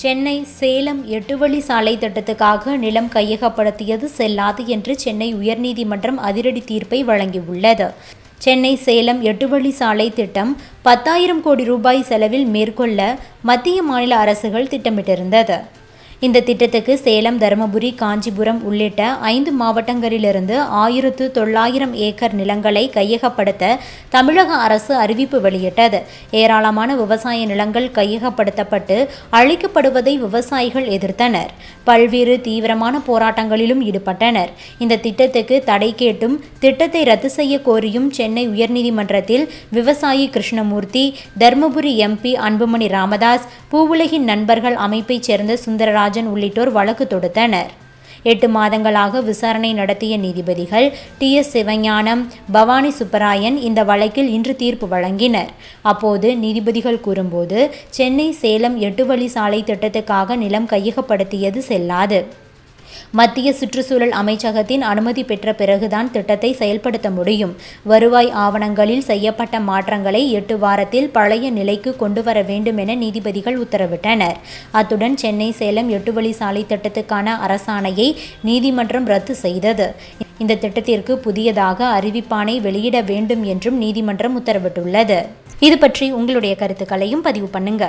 சென்னை சேலம் எட்டு வழி சாலை திட்டத்துக்காக நிலம் கையகப்படுத்தியது செல்லாது என்று சென்னை உயர்நீதிமன்றம் அதிரடி தீர்ப்பை வழங்கியுள்ளது. சென்னை சேலம் எட்டு வழி சாலை திட்டம் பத்தாயிரம் கோடி ரூபாய் செலவில் மேற்கொள்ள மத்திய மாநில அரசுகள் திட்டமிட்டிருந்தது. இந்த திட்டத்துக்கு சேலம் தருமபுரி காஞ்சிபுரம் உள்ளிட்ட ஐந்து மாவட்டங்களிலிருந்து ஆயிரத்து தொள்ளாயிரம் ஏக்கர் நிலங்களை கையகப்படுத்த தமிழக அரசு அறிவிப்பு வெளியிட்டது. ஏராளமான விவசாய நிலங்கள் கையகப்படுத்தப்பட்டு அழிக்கப்படுவதை விவசாயிகள் எதிர்த்தனர். பல்வேறு தீவிரமான போராட்டங்களிலும் ஈடுபட்டனர். இந்த திட்டத்துக்கு தடை கேட்டும் திட்டத்தை ரத்து செய்ய கோரியும் சென்னை உயர்நீதிமன்றத்தில் விவசாயி கிருஷ்ணமூர்த்தி தர்மபுரி எம்பி அன்புமணி ராமதாஸ் பூவுலகின் நண்பர்கள் அமைப்பைச் சேர்ந்த சுந்தரராஜ் சுந்தரராஜன் உள்ளிட்டோர் வழக்கு தொடுத்தனர். எட்டு மாதங்களாக விசாரணை நடத்திய நீதிபதிகள் டி எஸ் சிவஞானம் பவானி சுப்பராயன் இந்த வழக்கில் இன்று தீர்ப்பு வழங்கினர். அப்போது நீதிபதிகள் கூறும்போது சென்னை சேலம் எட்டு வழி சாலை திட்டத்துக்காக நிலம் கையகப்படுத்தியது செல்லாது. மத்திய சுற்றுச்சூழல் அமைச்சகத்தின் அனுமதி பெற்ற பிறகுதான் திட்டத்தை செயல்படுத்த முடியும். வருவாய் ஆவணங்களில் செய்யப்பட்ட மாற்றங்களை எட்டு வாரத்தில் பழைய நிலைக்கு கொண்டு வர வேண்டும் என நீதிபதிகள் உத்தரவிட்டனர். அத்துடன் சென்னை சேலம் எட்டு வழி சாலை திட்டத்துக்கான அரசாணையை நீதிமன்றம் ரத்து செய்தது. இந்த திட்டத்திற்கு புதியதாக அறிவிப்பானை வெளியிட வேண்டும் என்றும் நீதிமன்றம் உத்தரவிட்டுள்ளது. இது பற்றி உங்களுடைய கருத்துக்களையும் பதிவு பண்ணுங்க.